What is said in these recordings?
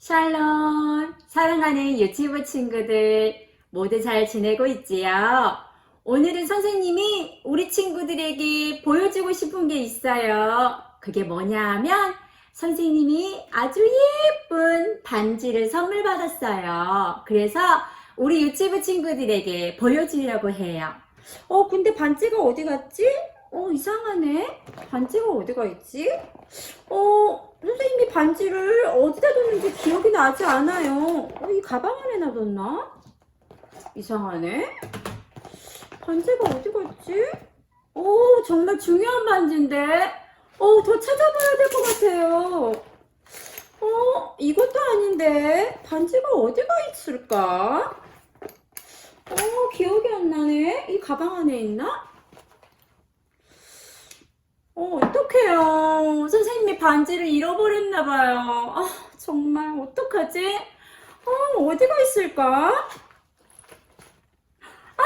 샬롬! 사랑하는 유치부 친구들 모두 잘 지내고 있지요? 오늘은 선생님이 우리 친구들에게 보여주고 싶은 게 있어요. 그게 뭐냐 하면 선생님이 아주 예쁜 반지를 선물 받았어요. 그래서 우리 유치부 친구들에게 보여주려고 해요. 어, 근데 반지가 어디 갔지? 어, 이상하네. 반지가 어디가 있지? 어, 선생님이 반지를 어디다 뒀는지 기억이 나지 않아요. 어, 이 가방 안에 놔뒀나? 이상하네. 반지가 어디 갔지? 오, 정말 중요한 반지인데. 어, 더 찾아봐야 될 것 같아요. 어, 이것도 아닌데. 반지가 어디가 있을까? 어, 기억이 안 나네. 이 가방 안에 있나? 어, 어떡해요. 선생님이 반지를 잃어버렸나 봐요. 아, 정말, 어떡하지? 어, 어디가 있을까? 아,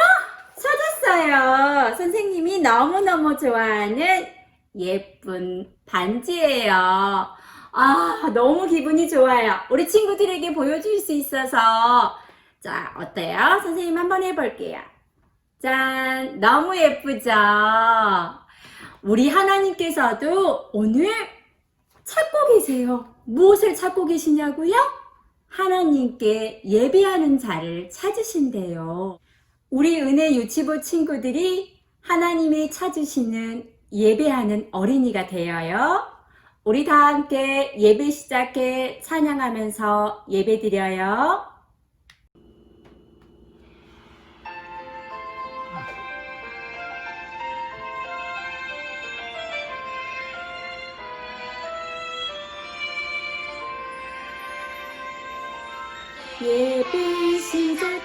찾았어요. 선생님이 너무너무 좋아하는 예쁜 반지예요. 아, 너무 기분이 좋아요. 우리 친구들에게 보여줄 수 있어서. 자, 어때요? 선생님 한번 해볼게요. 짠, 너무 예쁘죠? 우리 하나님께서도 오늘 찾고 계세요. 무엇을 찾고 계시냐고요? 하나님께 예배하는 자를 찾으신대요. 우리 은혜 유치부 친구들이 하나님의 찾으시는 예배하는 어린이가 되어요. 우리 다 함께 예배 시작해 찬양하면서 예배 드려요. 예배 시작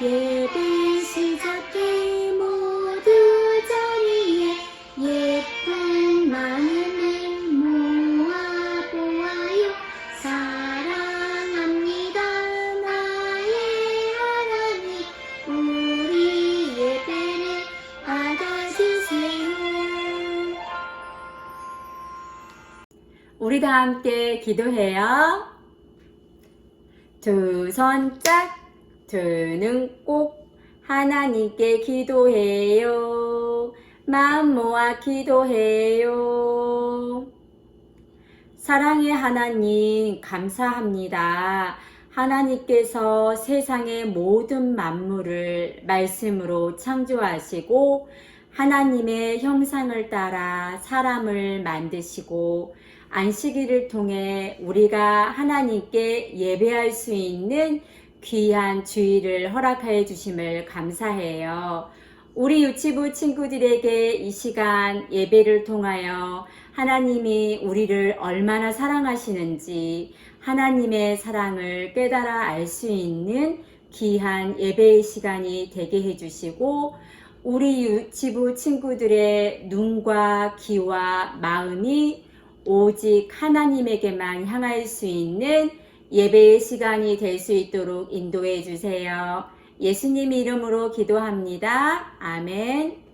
예배 시작해 모두 자리에 예쁜 마음을 모아보아요. 사랑합니다 나의 하나님. 우리 예배를 받아주세요. 우리 다 함께 기도해요. 두 손 짝, 두눈꼭 하나님께 기도해요. 마음 모아 기도해요. 사랑의 하나님, 감사합니다. 하나님께서 세상의 모든 만물을 말씀으로 창조하시고 하나님의 형상을 따라 사람을 만드시고 안식일을 통해 우리가 하나님께 예배할 수 있는 귀한 주의를 허락하여 주심을 감사해요. 우리 유치부 친구들에게 이 시간 예배를 통하여 하나님이 우리를 얼마나 사랑하시는지 하나님의 사랑을 깨달아 알 수 있는 귀한 예배의 시간이 되게 해주시고 우리 유치부 친구들의 눈과 귀와 마음이 오직 하나님에게만 향할 수 있는 예배의 시간이 될 수 있도록 인도해 주세요. 예수님 이름으로 기도합니다. 아멘.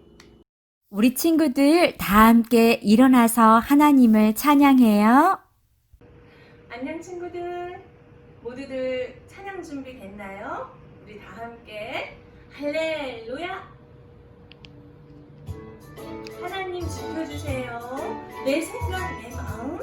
우리 친구들 다 함께 일어나서 하나님을 찬양해요. 안녕 친구들 모두들 찬양 준비 됐나요? 우리 다 함께 할렐루야 하나님 지켜주세요 내 생각 내 마음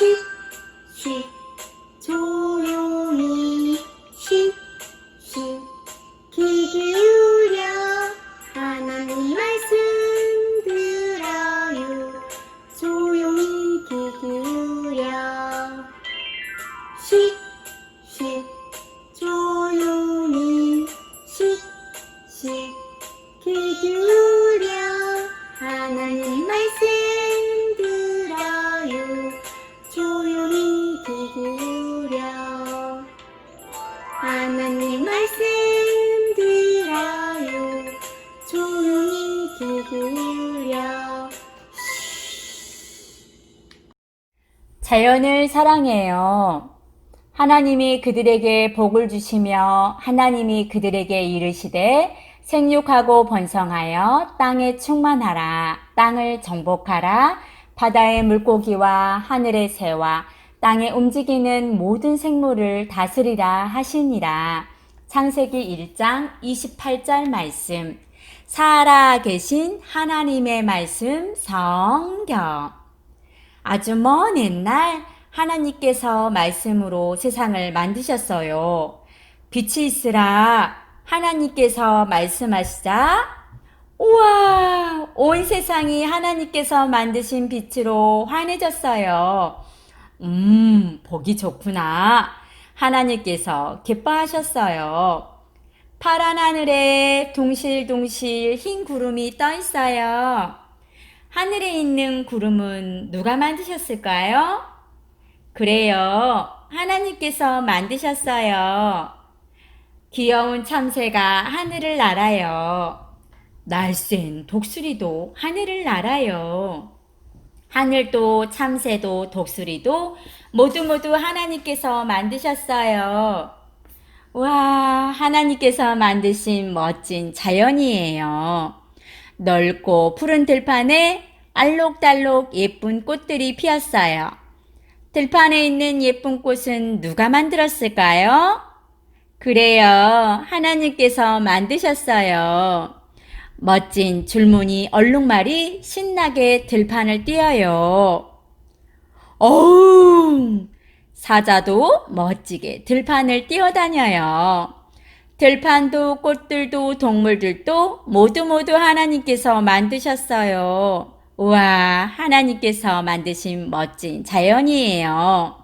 You. 자연을 사랑해요. 하나님이 그들에게 복을 주시며 하나님이 그들에게 이르시되 생육하고 번성하여 땅에 충만하라 땅을 정복하라 바다의 물고기와 하늘의 새와 땅에 움직이는 모든 생물을 다스리라 하시니라. 창세기 1장 28절 말씀. 살아 계신 하나님의 말씀 성경. 아주 먼 옛날 하나님께서 말씀으로 세상을 만드셨어요. 빛이 있으라 하나님께서 말씀하시자 우와 온 세상이 하나님께서 만드신 빛으로 환해졌어요. 음 보기 좋구나. 하나님께서 기뻐하셨어요. 파란 하늘에 둥실둥실 흰 구름이 떠 있어요. 하늘에 있는 구름은 누가 만드셨을까요? 그래요. 하나님께서 만드셨어요. 귀여운 참새가 하늘을 날아요. 날쌘 독수리도 하늘을 날아요. 하늘도 참새도 독수리도 모두 모두 하나님께서 만드셨어요. 와, 하나님께서 만드신 멋진 자연이에요. 넓고 푸른 들판에 알록달록 예쁜 꽃들이 피었어요. 들판에 있는 예쁜 꽃은 누가 만들었을까요? 그래요. 하나님께서 만드셨어요. 멋진 줄무늬 얼룩말이 신나게 들판을 뛰어요. 어우! 사자도 멋지게 들판을 뛰어다녀요. 들판도 꽃들도 동물들도 모두 모두 하나님께서 만드셨어요. 우와, 하나님께서 만드신 멋진 자연이에요.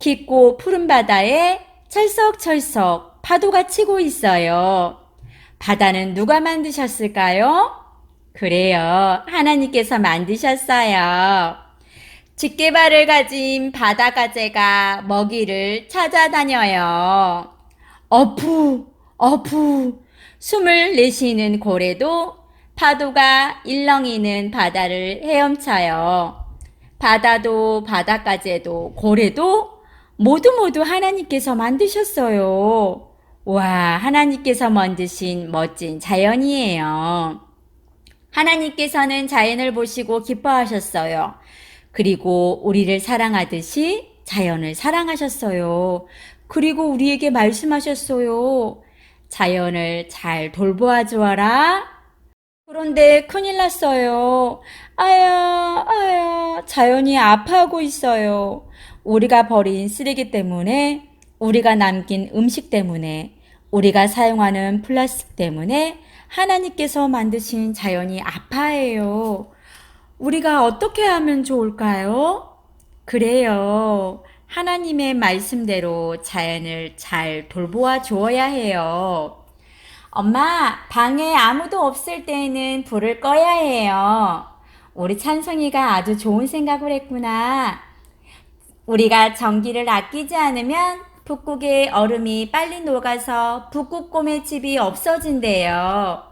깊고 푸른 바다에 철썩철썩 파도가 치고 있어요. 바다는 누가 만드셨을까요? 그래요. 하나님께서 만드셨어요. 집게발을 가진 바다가재가 먹이를 찾아다녀요. 어푸, 어푸, 숨을 내쉬는 고래도 파도가 일렁이는 바다를 헤엄쳐요. 바다도 바다가재도 고래도 모두 모두 하나님께서 만드셨어요. 와, 하나님께서 만드신 멋진 자연이에요. 하나님께서는 자연을 보시고 기뻐하셨어요. 그리고 우리를 사랑하듯이 자연을 사랑하셨어요. 그리고 우리에게 말씀하셨어요. 자연을 잘 돌보아 주어라. 그런데 큰일 났어요. 아야, 아야, 자연이 아파하고 있어요. 우리가 버린 쓰레기 때문에, 우리가 남긴 음식 때문에, 우리가 사용하는 플라스틱 때문에 하나님께서 만드신 자연이 아파해요. 우리가 어떻게 하면 좋을까요? 그래요. 하나님의 말씀대로 자연을 잘 돌보아 주어야 해요. 엄마, 방에 아무도 없을 때는 불을 꺼야 해요. 우리 찬성이가 아주 좋은 생각을 했구나. 우리가 전기를 아끼지 않으면 북극의 얼음이 빨리 녹아서 북극곰의 집이 없어진대요.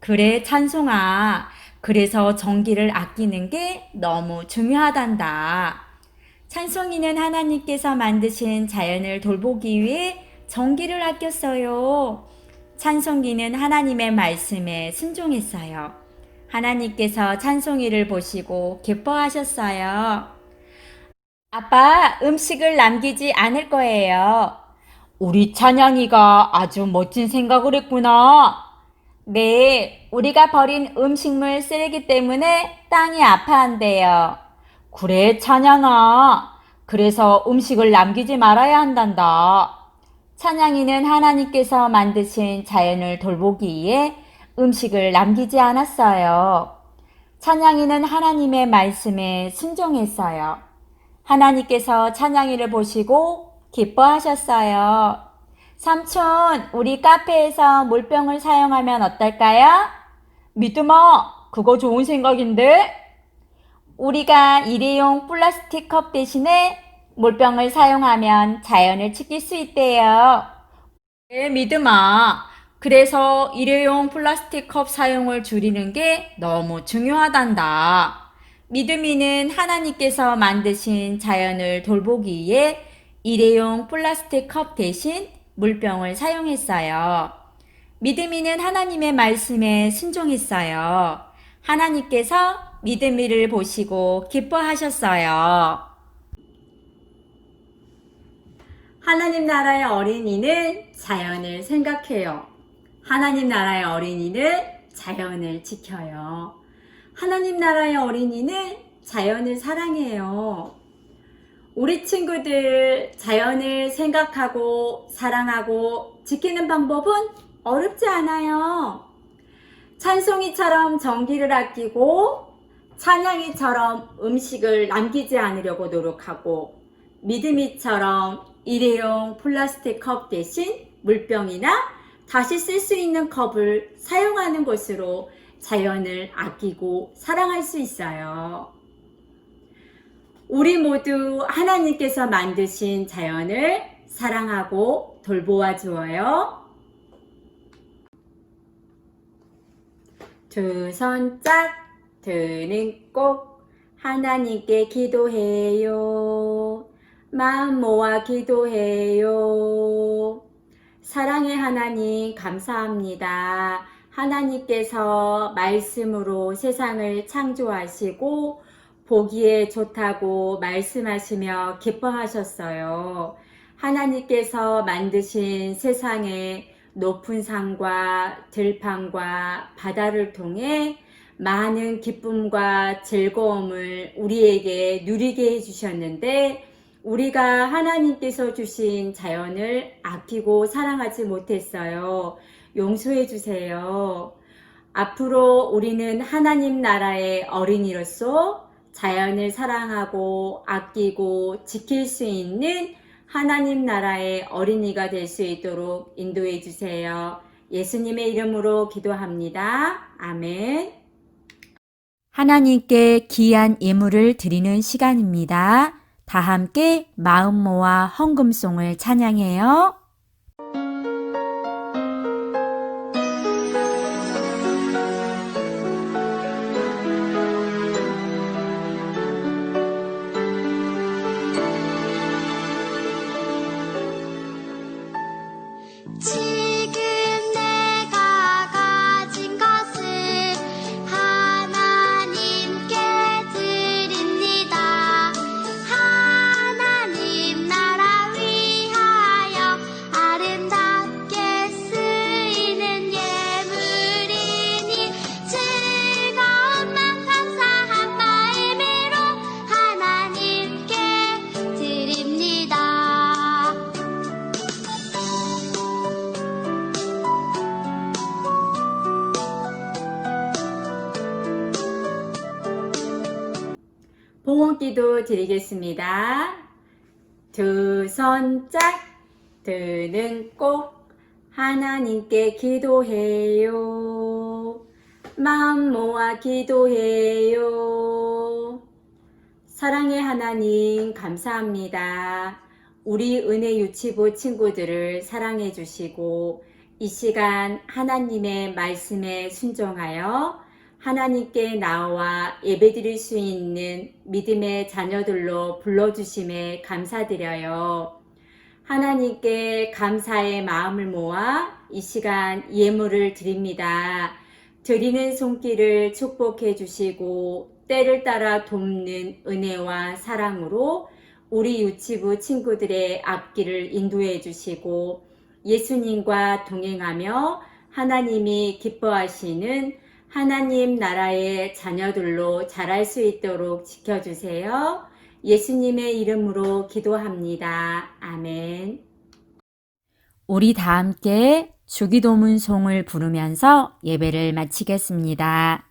그래, 찬송아. 그래서 전기를 아끼는 게 너무 중요하단다. 찬송이는 하나님께서 만드신 자연을 돌보기 위해 전기를 아꼈어요. 찬송기는 하나님의 말씀에 순종했어요. 하나님께서 찬송이를 보시고 기뻐하셨어요. 아빠, 음식을 남기지 않을 거예요. 우리 찬양이가 아주 멋진 생각을 했구나. 네, 우리가 버린 음식물 쓰레기 때문에 땅이 아파한대요. 그래, 찬양아. 그래서 음식을 남기지 말아야 한단다. 찬양이는 하나님께서 만드신 자연을 돌보기 위해 음식을 남기지 않았어요. 찬양이는 하나님의 말씀에 순종했어요. 하나님께서 찬양이를 보시고 기뻐하셨어요. 삼촌, 우리 카페에서 물병을 사용하면 어떨까요? 믿음아, 그거 좋은 생각인데? 우리가 일회용 플라스틱 컵 대신에 물병을 사용하면 자연을 지킬 수 있대요. 네, 믿음아. 그래서 일회용 플라스틱 컵 사용을 줄이는 게 너무 중요하단다. 믿음이는 하나님께서 만드신 자연을 돌보기 위해 일회용 플라스틱 컵 대신 물병을 사용했어요. 믿음이는 하나님의 말씀에 순종했어요. 하나님께서 믿음이를 보시고 기뻐하셨어요. 하나님 나라의 어린이는 자연을 생각해요. 하나님 나라의 어린이는 자연을 지켜요. 하나님 나라의 어린이는 자연을 사랑해요. 우리 친구들 자연을 생각하고 사랑하고 지키는 방법은 어렵지 않아요. 찬송이처럼 전기를 아끼고 찬양이처럼 음식을 남기지 않으려고 노력하고 믿음이처럼 일회용 플라스틱 컵 대신 물병이나 다시 쓸 수 있는 컵을 사용하는 것으로 자연을 아끼고 사랑할 수 있어요. 우리 모두 하나님께서 만드신 자연을 사랑하고 돌보아 주어요. 두 손 짝 드는 꼭 하나님께 기도해요. 마음 모아 기도해요. 사랑의 하나님 감사합니다. 하나님께서 말씀으로 세상을 창조하시고 보기에 좋다고 말씀하시며 기뻐하셨어요. 하나님께서 만드신 세상에 높은 산과 들판과 바다를 통해 많은 기쁨과 즐거움을 우리에게 누리게 해주셨는데 우리가 하나님께서 주신 자연을 아끼고 사랑하지 못했어요. 용서해 주세요. 앞으로 우리는 하나님 나라의 어린이로서 자연을 사랑하고 아끼고 지킬 수 있는 하나님 나라의 어린이가 될 수 있도록 인도해 주세요. 예수님의 이름으로 기도합니다. 아멘. 하나님께 귀한 예물을 드리는 시간입니다. 다 함께 마음 모아 헌금송을 찬양해요. 기도 드리겠습니다. 두 손짝 드는 꼭 하나님께 기도해요. 마음 모아 기도해요. 사랑의 하나님 감사합니다. 우리 은혜 유치부 친구들을 사랑해 주시고 이 시간 하나님의 말씀에 순종하여 하나님께 나와 예배드릴 수 있는 믿음의 자녀들로 불러주심에 감사드려요. 하나님께 감사의 마음을 모아 이 시간 예물을 드립니다. 드리는 손길을 축복해 주시고 때를 따라 돕는 은혜와 사랑으로 우리 유치부 친구들의 앞길을 인도해 주시고 예수님과 동행하며 하나님이 기뻐하시는 하나님 나라의 자녀들로 자랄 수 있도록 지켜주세요. 예수님의 이름으로 기도합니다. 아멘. 우리 다 함께 주기도문송을 부르면서 예배를 마치겠습니다.